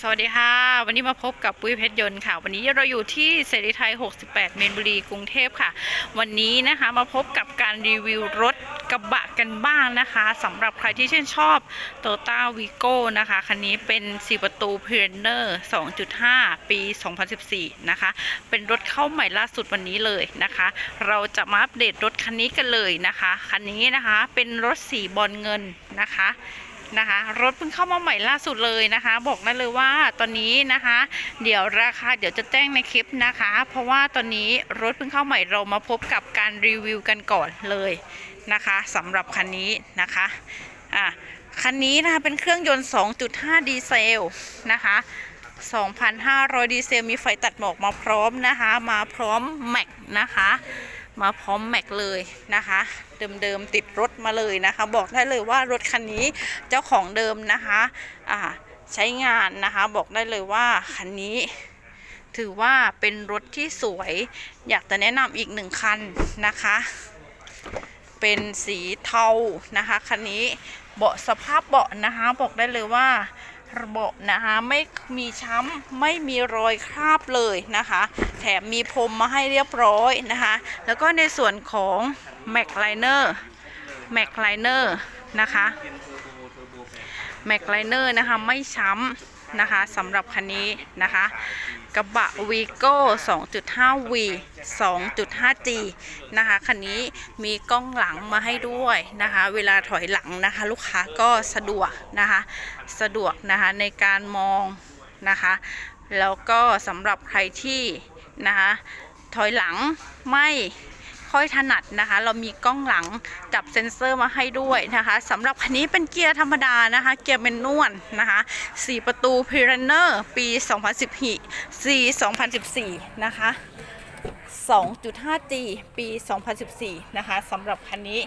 สวัสดีค่ะ วันนี้มาพบกับปุ้ยเพชรยนต์ค่ะ วันนี้เราอยู่ที่เสรีไทย 68 เมนบุรีกรุงเทพค่ะ วันนี้นะคะมาพบกับการรีวิวรถกระบะกันบ้างนะคะสำหรับใครที่ชื่นชอบ t o y o t a v i g o นะคะคันนี้เป็น 4 ประตู p i r e n e r 2.5 ปี 2014 นะคะ เป็นรถเข้าใหม่ล่าสุดวันนี้เลยนะคะ เราจะมาอัปเดตรถคันนี้กันเลยนะคะ คันนี้นะคะเป็นรถสีบอลเงินนะคะ นะคะ รถเพิ่งเข้ามาใหม่ล่าสุดเลยนะคะ บอกได้เลยว่าตอนนี้นะคะ เดี๋ยวราคาเดี๋ยวจะแจ้งในคลิปนะคะ เพราะว่าตอนนี้รถเพิ่งเข้าใหม่เรามาพบกับการรีวิวกันก่อนเลยนะคะสำหรับคันนี้นะคะอะคันนี้นะคะเป็นเครื่องยนต์ 2.5 ดีเซลนะคะ 2,500 ดีเซลมีไฟตัดหมอกมาพร้อมนะคะ มาพร้อมแม็กนะคะ มาพร้อมแม็กเลยนะคะ เดิมๆติดรถมาเลยนะคะ บอกได้เลยว่ารถคันนี้เจ้าของเดิมนะคะอ่าใช้งานนะคะ บอกได้เลยว่าคันนี้ ถือว่าเป็นรถที่สวย อยากจะแนะนำอีกหนึ่งคันนะคะ เป็นสีเทานะคะคันนี้เบาะสภาพเบาะนะคะ บอกได้เลยว่า ระบบนะคะไม่มีช้ำไม่มีรอยคราบเลยนะคะ แถมมีพรมมาให้เรียบร้อยนะคะ แล้วก็ในส่วนของ m a c l i n e r m a c l i n e r นะคะแม็กไลเนอร์นะคะไม่ช้ำนะคะสำหรับคันนี้นะคะ กระบะ v ีโก้ 2.5V 2.5G นะคะ คันนี้มีกล้องหลังมาให้ด้วยนะคะ เวลาถอยหลังนะคะ ลูกค้าก็สะดวกนะคะ สะดวกนะคะในการมองนะคะ แล้วก็สำหรับใครที่นะคะ ถอยหลังไม่ ค่อยถนัดนะคะ เรามีกล้องหลังกับเซ็นเซอร์มาให้ด้วยนะคะสำหรับคันนี้เป็นเกียร์ธรรมดานะคะ เกียร์เป็นนวลนะคะ4ประตู p i r a n e r ปี 2014 2014 นะคะ 2.5G ปี 2014 นะคะสำหรับคันนี้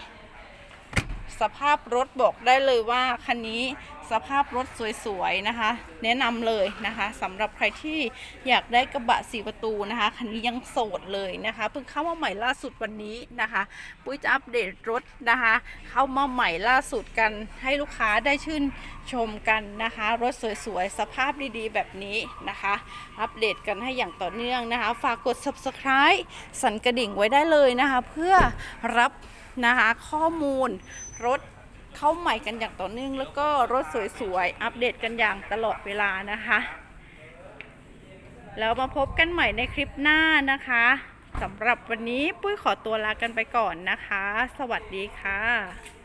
สภาพรถบอกได้เลยว่าคันนี้ สภาพรถสวยๆนะคะ แนะนำเลยนะคะสำหรับใครที่อยากได้กระบะสี่ประตูนะคะคันนี้ยังโสดเลยนะคะเพิ่งเข้ามาใหม่ล่าสุดวันนี้นะคะ ปุ้ยจะอัปเดตรถนะคะ เข้ามาใหม่ล่าสุดกันให้ลูกค้าได้ชื่นชมกันนะคะ รถสวยๆ สภาพดีๆ แบบนี้นะคะ อัปเดตกันให้อย่างต่อเนื่องนะคะ ฝากกด subscribe สั่นกระดิ่งไว้ได้เลยนะคะ เพื่อรับนะคะข้อมูลรถ เข้าใหม่กันอย่างต่อเนื่องแล้วก็รถสวยๆ อัปเดตกันอย่างตลอดเวลานะคะ แล้วมาพบกันใหม่ในคลิปหน้านะคะสำหรับวันนี้ปุ้ยขอตัวลากันไปก่อนนะคะ สวัสดีค่ะ